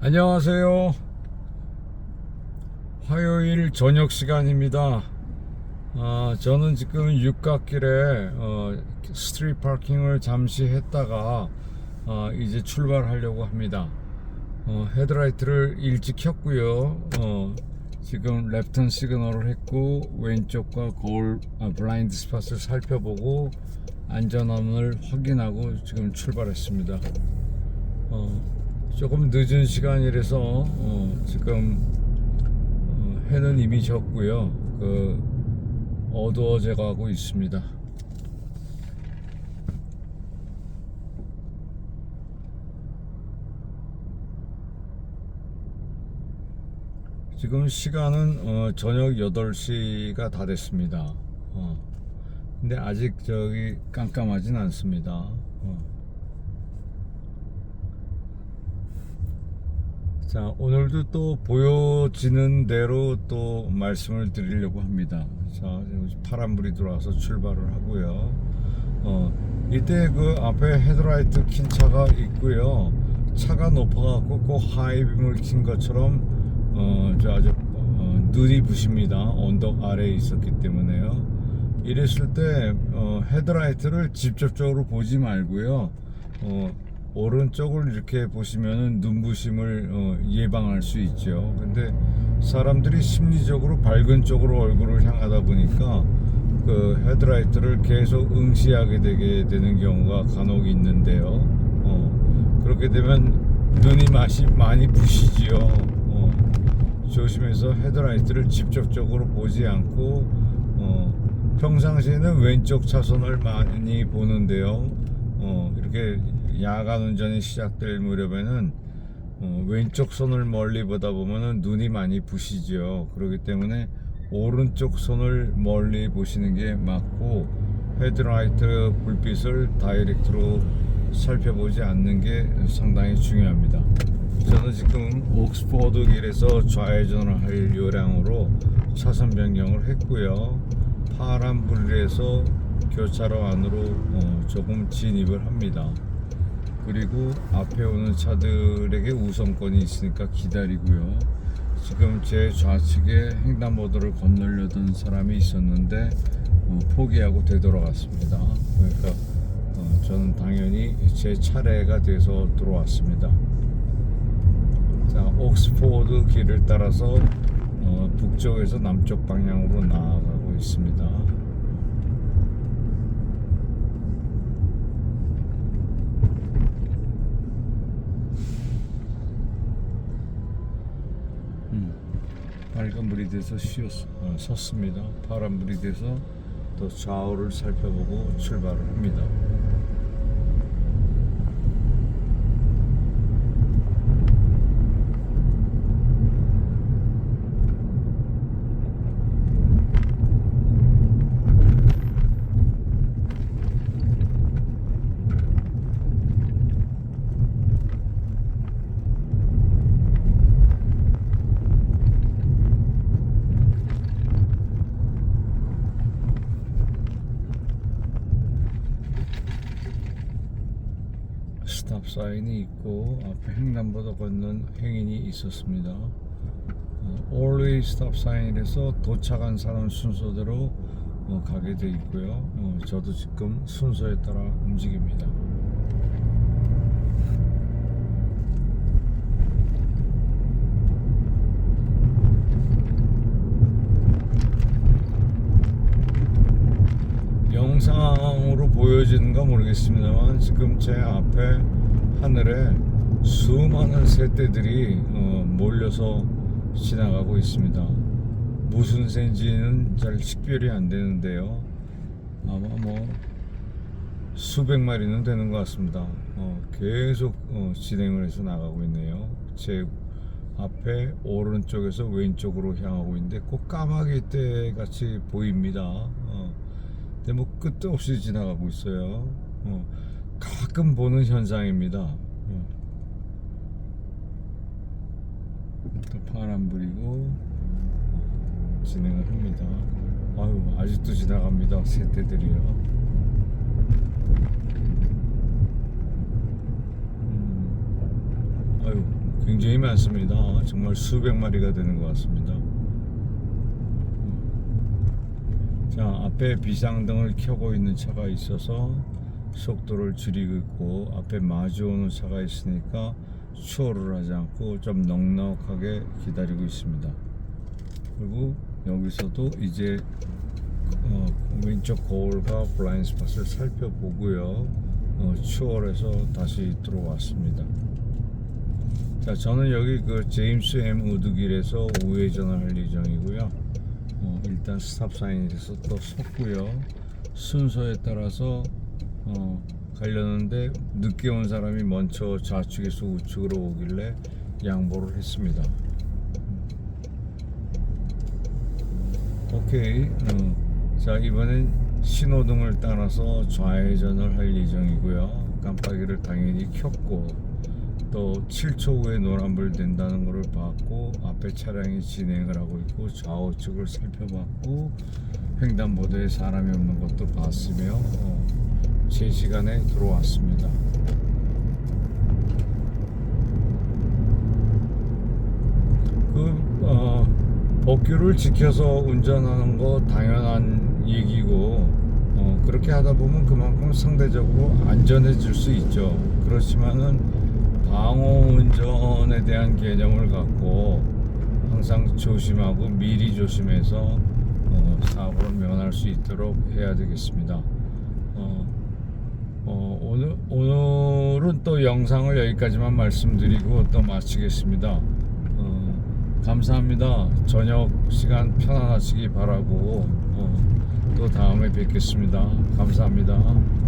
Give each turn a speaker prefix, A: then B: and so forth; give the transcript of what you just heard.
A: 안녕하세요. 화요일 저녁 시간입니다. 아, 저는 지금 육각길에 어, 스트리트 파킹을 잠시 했다가 아, 이제 출발하려고 합니다. 어, 헤드라이트를 일찍 켰고요. 어, 지금 랩턴 시그널을 했고 왼쪽과 거울 아, 블라인드 스팟을 살펴보고 안전함을 확인하고 지금 출발했습니다. 어, 조금 늦은 시간이라서 어, 지금 어, 해는 이미 졌고요. 그 어두워져 가고 있습니다. 지금 시간은 어, 저녁 8시가 다 됐습니다. 어. 근데 아직 저기 깜깜하진 않습니다. 어. 자, 오늘도 또 보여지는 대로 또 말씀을 드리려고 합니다. 자, 파란불이 들어와서 출발을 하고요. 어, 이때 그 앞에 헤드라이트 킨 차가 있고요. 차가 높아갖고 꼭 하이빔을 킨 것처럼 어, 저 아주 어, 눈이 부십니다. 언덕 아래에 있었기 때문에요. 이랬을 때 어, 헤드라이트를 직접적으로 보지 말고요. 어, 오른쪽을 이렇게 보시면은 눈부심을 어, 예방할 수 있죠. 근데 사람들이 심리적으로 밝은 쪽으로 얼굴을 향하다 보니까 그 헤드라이트를 계속 응시하게 되게 되는 경우가 간혹 있는데요. 어, 그렇게 되면 눈이 맛이 많이 부시지요. 어, 조심해서 헤드라이트를 직접적으로 보지 않고 어, 평상시에는 왼쪽 차선을 많이 보는데요. 어, 이렇게 야간 운전이 시작될 무렵에는 어, 왼쪽 손을 멀리 보다 보면은 눈이 많이 부시죠. 그렇기 때문에 오른쪽 손을 멀리 보시는 게 맞고 헤드라이트 불빛을 다이렉트로 살펴보지 않는 게 상당히 중요합니다. 저는 지금 옥스퍼드 길에서 좌회전을 할 요량으로 차선 변경을 했고요. 파란 불에서 교차로 안으로 어, 조금 진입을 합니다. 그리고 앞에 오는 차들에게 우선권이 있으니까 기다리고요. 지금 제 좌측에 횡단보도를 건너려던 사람이 있었는데 어, 포기하고 되돌아갔습니다. 그러니까 어, 저는 당연히 제 차례가 돼서 들어왔습니다. 자, 옥스포드 길을 따라서 어, 북쪽에서 남쪽 방향으로 나아가고 있습니다. 음, 빨간불이 돼서 쉬었, 어, 섰습니다. 파란불이 돼서 또 좌우를 살펴보고 출발을 합니다. 스탑 사인이 있고 앞에 횡단보도 걷는 행인이 있었습니다. 어, always 스탑 사인에서 도착한 사람 순서대로 어, 가게 돼 있고요. 어, 저도 지금 순서에 따라 움직입니다. 영상으로 보여지는가 모르겠습니다만 지금 제 앞에 하늘에 수많은 새떼들이 어, 몰려서 지나가고 있습니다. 무슨 새인지는 잘 식별이 안 되는데요. 아마 뭐 수백 마리는 되는 것 같습니다. 어, 계속 어, 진행을 해서 나가고 있네요. 제 앞에 오른쪽에서 왼쪽으로 향하고 있는데 꼭 까마귀 떼 같이 보입니다. 어. 근데 뭐 끝도 없이 지나가고 있어요. 어, 가끔 보는 현상입니다. 어. 또 파란불이고 어, 진행을 합니다. 아유 아직도 지나갑니다. 새떼들이요. 음, 아유 굉장히 많습니다. 정말 수백 마리가 되는 것 같습니다. 자, 앞에 비상등을 켜고 있는 차가 있어서 속도를 줄이고 있고 앞에 마주오는 차가 있으니까 추월을 하지 않고 좀 넉넉하게 기다리고 있습니다. 그리고 여기서도 이제 어, 왼쪽 거울과 블라인드 스팟을 살펴보고요. 어, 추월해서 다시 들어왔습니다. 자, 저는 여기 그 제임스 M 우드길에서 우회전을 할 예정이고요. 어, 일단 스탑 사인에서 또 섰고요. 순서에 따라서 어, 가려는데 늦게 온 사람이 먼저 좌측에서 우측으로 오길래 양보를 했습니다. 오케이. 어, 자 이번엔 신호등을 따라서 좌회전을 할 예정이고요. 깜빡이를 당연히 켰고 또 7초 후에 노란불 된다는 것을 봤고 앞에 차량이 진행을 하고 있고 좌우측을 살펴봤고 횡단보도에 사람이 없는 것도 봤으며 어, 제 시간에 들어왔습니다. 그 어, 법규를 지켜서 운전하는 거 당연한 얘기고 어, 그렇게 하다 보면 그만큼 상대적으로 안전해질 수 있죠. 그렇지만은 방어 운전에 대한 개념을 갖고 항상 조심하고 미리 조심해서 어, 사고를 면할 수 있도록 해야 되겠습니다. 어, 어, 오늘 오늘은 또 영상을 여기까지만 말씀드리고 또 마치겠습니다. 어, 감사합니다. 저녁 시간 편안하시기 바라고 어, 또 다음에 뵙겠습니다. 감사합니다.